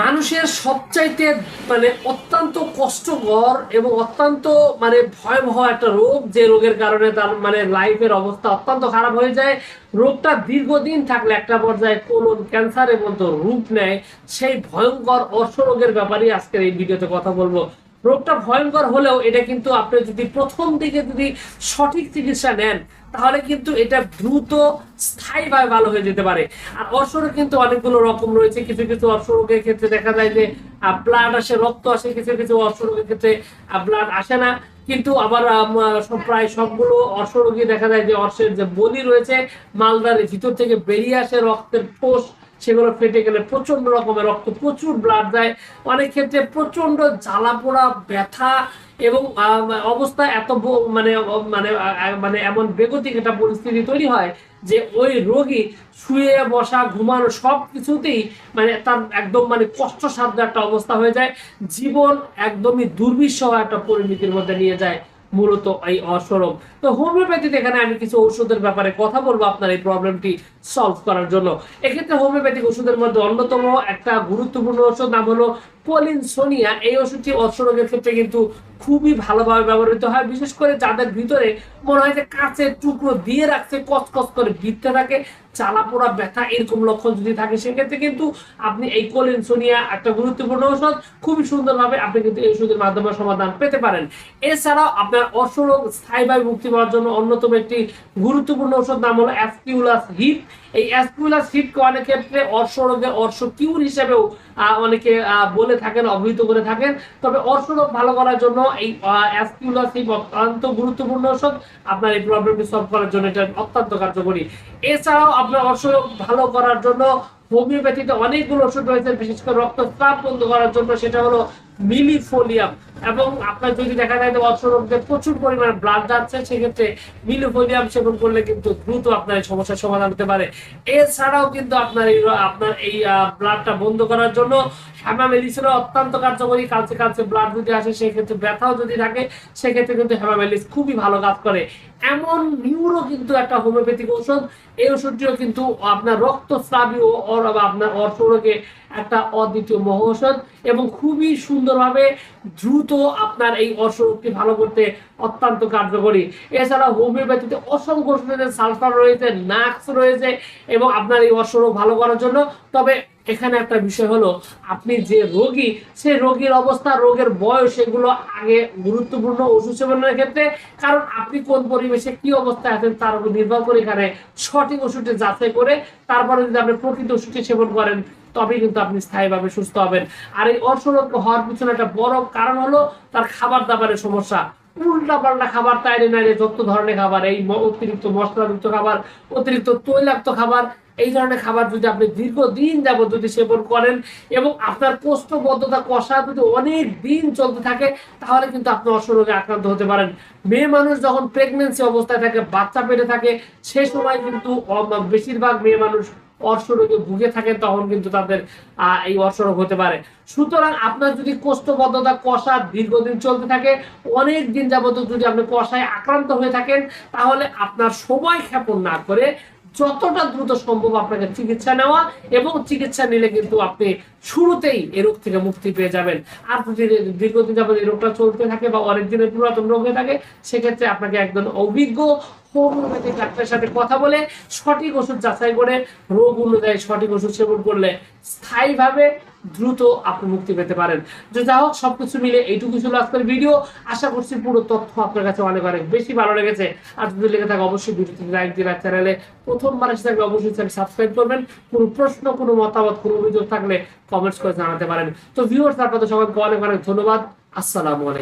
মানুষের সবচাইতে মানে অত্যন্ত কষ্টকর এবং অত্যন্ত মানে ভয়াবহ একটা রোগ যে রোগের কারণে তার মানে লাইফের অবস্থা অত্যন্ত খারাপ হয়ে যায়। রোগটা দীর্ঘদিন থাকলে একটা পর্যায়ে কোলন ক্যান্সারের মতো রূপ নেয়। সেই ভয়ঙ্কর অর্শ রোগের ব্যাপারেই আজকের এই ভিডিওতে কথা বলব। রোগটা ভয়ঙ্কর হলেও এটা কিন্তু আপনি যদি প্রথম দিকে যদি সঠিক চিকিৎসা নেন, তাহলে কিন্তু এটা দ্রুত স্থায়ীভাবে ভালো হয়ে যেতে পারে। আর অর্শরোগ কিন্তু অনেকগুলো রকম রয়েছে। কিছু কিছু অর্শরোগের ক্ষেত্রে দেখা যায় যে ব্লাড আসে, রক্ত আসে, কিছু কিছু অর্শরোগের ক্ষেত্রে ব্লাড আসে না। কিন্তু আবার প্রায় সবগুলো অর্শরোগী দেখা যায় যে অর্শের যে বলি রয়েছে মালদারের ভিতর থেকে বেরিয়ে আসে রক্তের ফোস সেগুলো ফেটে গেলে প্রচণ্ড রকমের রক্ত, প্রচুর ব্লাড যায়। অনেক ক্ষেত্রে প্রচণ্ড জ্বালা পোড়া, ব্যথা এবং অবস্থা এত মানে মানে মানে এমন বেগতিক একটা পরিস্থিতি তৈরি হয় যে ওই রোগী শুয়ে বসা, ঘুমানো সব কিছুতেই মানে তার একদম মানে কষ্টসাধ্য একটা অবস্থা হয়ে যায়। জীবন একদমই দুর্বিষহ একটা পরিণতির মধ্যে নিয়ে যায়। মূলত এই অসরব তো হোমিওপ্যাথিতে এখানে আমি কিছু ওষুধের ব্যাপারে কথা বলব আপনার এই প্রবলেমটি সলভ করার জন্য। এক্ষেত্রে হোমিওপ্যাথিক ওষুধের মধ্যে অন্যতম একটা গুরুত্বপূর্ণ ওষুধ নাম হলো পলিনসোনিয়া। এই ওষুধটি অর্শরোগের ক্ষেত্রে কিন্তু খুবই ভালোভাবে ব্যবহৃত হয়, বিশেষ করে যাদের ভিতরে মনে হয় যে কাঁচের টুকরো দিয়ে রাখছে, কচকচ করে বিধতে থাকে চালা পোড়া ব্যথা, এরকম লক্ষণ যদি থাকে, সেক্ষেত্রে কিন্তু আপনি এই কোলিনসোনিয়া একটা গুরুত্বপূর্ণ ঔষধ, খুবই সুন্দরভাবে আপনি কিন্তু এই ওষুধের মাধ্যমে সমাধান পেতে পারেন। এছাড়াও আপনার অর্শরোগ স্থায়ীভাবে মুক্তি পাওয়ার জন্য অন্যতম একটি গুরুত্বপূর্ণ ওষুধ নাম হলো অ্যাসকিউলাস হিট। এই অ্যাসকিউলাস হিটকে অনেক ক্ষেত্রে অর্শরোগের অর্শ কিউর হিসেবেও অনেকে বলে থাকেন, অভিহিত করে থাকেন। তবে অর্শরোগ ভালো করার জন্য এই অ্যাসকিউলাস এই অত্যন্ত গুরুত্বপূর্ণ ওষুধ। আপনার এই প্রবলেমটি সলভ করার জন্য এটা অত্যন্ত কার্যকরী। এছাড়াও আপনার অসুখ ভালো করার জন্য হোমিওপ্যাথিতে অনেকগুলো ওষুধ রয়েছে, বিশেষ করে রক্তচাপ বন্ধ করার জন্য। সেটা হলো মিলিফোলিয়াম এবং আপনার যদি দেখা যায় যে অর্শরোগদের প্রচুর পরিমাণে ব্লাড যাচ্ছে, সেক্ষেত্রে মিলিফোলিয়াম সেবন করলে কিন্তু দ্রুত আপনার এই সমস্যার সমাধান হতে পারে। এছাড়াও কিন্তু আপনার এই আপনার এই ব্লাডটা বন্ধ করার জন্য হ্যামামেলিসেরও অত্যন্ত কার্যকরী। কালচে কালচে ব্লাড যদি আসে, সেক্ষেত্রে ব্যথাও যদি থাকে, সেক্ষেত্রে কিন্তু হ্যামামেলিস খুবই ভালো কাজ করে। এমন নিউরো কিন্তু একটা হোমিওপ্যাথিক ঔষধ। এই ওষুধটিও কিন্তু আপনার রক্তস্রাবী ও আপনার অর্থরোগে একটা অদ্বিতীয় মহৌষধ এবং খুবই সুন্দরভাবে দ্রুত আপনার এই অর্শরোগকে ভালো করতে অত্যন্ত কার্যকরী। এছাড়া হোমিওপ্যাথিতে অসংখ্য ওষুধের সালফার রয়েছে নাক্স রয়েছে এবং আপনার এই অর্শরোগ ভালো করার জন্য। তবে এখানে একটা বিষয় হলো, আপনি যে রোগী, সেই রোগীর অবস্থা, রোগের বয়স, এগুলো আগে গুরুত্বপূর্ণ ওষুধ সেবনের ক্ষেত্রে। কারণ আপনি কোন পরিবেশে কি অবস্থায় আছেন তার উপর নির্ভর করে এখানে সঠিক ওষুধটি যাচাই করে, তারপরে যদি আপনি প্রকৃত ওষুধটি সেবন করেন তবেই কিন্তু আপনি স্থায়ীভাবে সুস্থ হবেন। আর এই অর্শরোগ হওয়ার পিছনে একটা বড় কারণ হলো তার খাবার দাবারের সমস্যা। উল্টা পাল্টা খাবার তাইরে নাইরে যত ধরনের খাবার, এই অতিরিক্ত মশলাযুক্ত খাবার, অতিরিক্ত তৈলাক্ত খাবার, এই ধরনের খাবার যদি আপনি দীর্ঘদিন যাবত যদি সেবন করেন এবং আপনার কোষ্ঠবদ্ধতা কষা যদি অনেক দিন চলতে থাকে, তাহলে কিন্তু আপনি অসরোগে আক্রান্ত হতে পারেন। মেয়ে মানুষ যখন প্রেগনেন্সি অবস্থায় থাকে, বাচ্চা পেটে থাকে, সে সময় কিন্তু বেশিরভাগ মেয়ে মানুষ অর্শরোগে ভুগে থাকেন তখন কিন্তু তাদের এই অর্শরোগ হতে পারে। সুতরাং আপনার যদি কোষ্ঠবদ্ধতা, কষা দীর্ঘদিন চলতে থাকে, অনেক দিন যাবত যদি আপনি কষায় আক্রান্ত হয়ে থাকেন, তাহলে আপনার সময় ক্ষেপণ না করে যতটা দ্রুত সম্ভব আপনাকে চিকিৎসা নেওয়া এবং চিকিৎসা নিলে কিন্তু আপনি শুরুতেই এ রোগ থেকে মুক্তি পেয়ে যাবেন। আর যদি দীর্ঘদিন যাবত এই রোগটা চলতে থাকে বা অনেক দিনের পুরাতন রোগ হয়ে থাকে, সেক্ষেত্রে আপনাকে একজন অভিজ্ঞ হোমিওপ্যাথিক ডাক্তারের সাথে কথা বলে সঠিক ওষুধ যাচাই করে রোগ অনুযায়ী সঠিক ওষুধ সেবন করলে স্থায়ীভাবে দ্রুত আপনি মুক্তি পেতে পারেন। যে যা হোক, সবকিছু মিলে এইটুকু ছিল আজকের ভিডিও। আশা করছি পুরো তথ্য আপনার কাছে অনেক অনেক বেশি ভালো লেগেছে। আর যদি লেগে থাকে, অবশ্যই ভিডিওটি লাইক দিন আর চ্যানেলে প্রথমবার এসে থাকলে অবশ্যই চ্যানেল সাবস্ক্রাইব করবেন। কোনো প্রশ্ন, কোনো মতামত, কোনো অভিযোগ থাকলে কমেন্টস করে জানাতে পারেন। তো ভিউয়ার্স আপনাদের সবাইকে অনেক অনেক ধন্যবাদ। আসসালামু আলাইকুম।